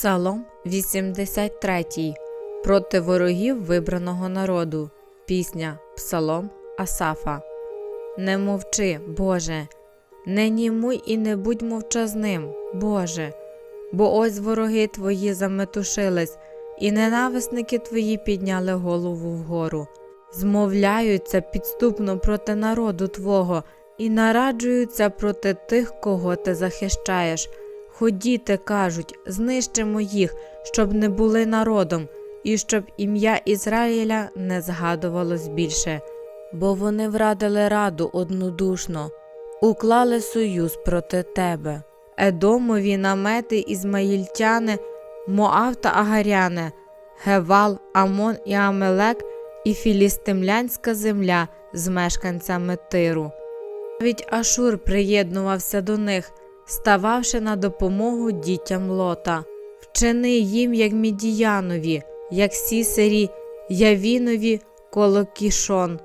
Псалом 83. Проти ворогів вибраного народу. Пісня Псалом Асафа. Не мовчи, Боже, не німуй і не будь мовчазним, Боже, бо ось вороги твої заметушились, і ненависники твої підняли голову вгору, змовляються підступно проти народу Твого і нараджуються проти тих, кого ти захищаєш. Ходіте, кажуть, знищимо їх, щоб не були народом, і щоб ім'я Ізраїля не згадувалось більше, бо вони врадили раду однодушно, уклали союз проти тебе. Едомові намети ізмаїльтяни, Моав та Агаряне, Гевал, Амон і Амелек і філістимлянська земля з мешканцями Тиру. Навіть Ашур приєднувався до них, стававши на допомогу дітям лота. Вчини їм, як Мідіянові, як сісері, Явінові коло кішон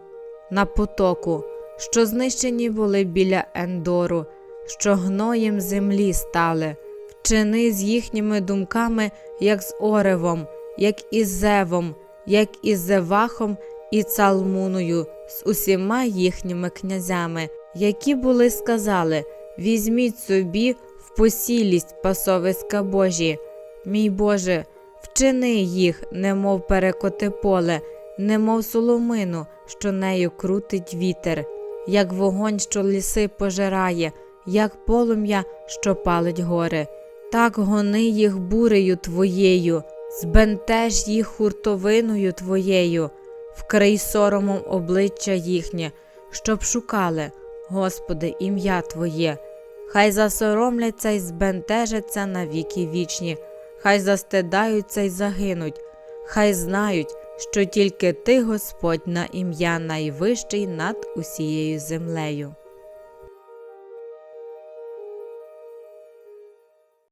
на потоку, що знищені були біля Ендору, що гноєм землі стали. Вчини з їхніми думками, як з Оревом, як із Зевом, як із Зевахом і Цалмуною, з усіма їхніми князями, які були сказали: Візьміть собі в посілість пасовиська Божі. Мій Боже, вчини їх, немов перекоти поле, немов соломину, що нею крутить вітер, як вогонь, що ліси пожирає, як полум'я, що палить гори. Так гони їх бурею твоєю, збентеж їх хуртовиною твоєю, вкрий соромом обличчя їхнє, щоб шукали, Господи, ім'я Твоє. Хай засоромляться й збентежаться на віки вічні, хай застидаються й загинуть, хай знають, що тільки Ти, Господь, на ім'я найвищий над усією землею.